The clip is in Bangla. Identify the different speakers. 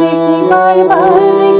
Speaker 1: দেখি বারবার দেখি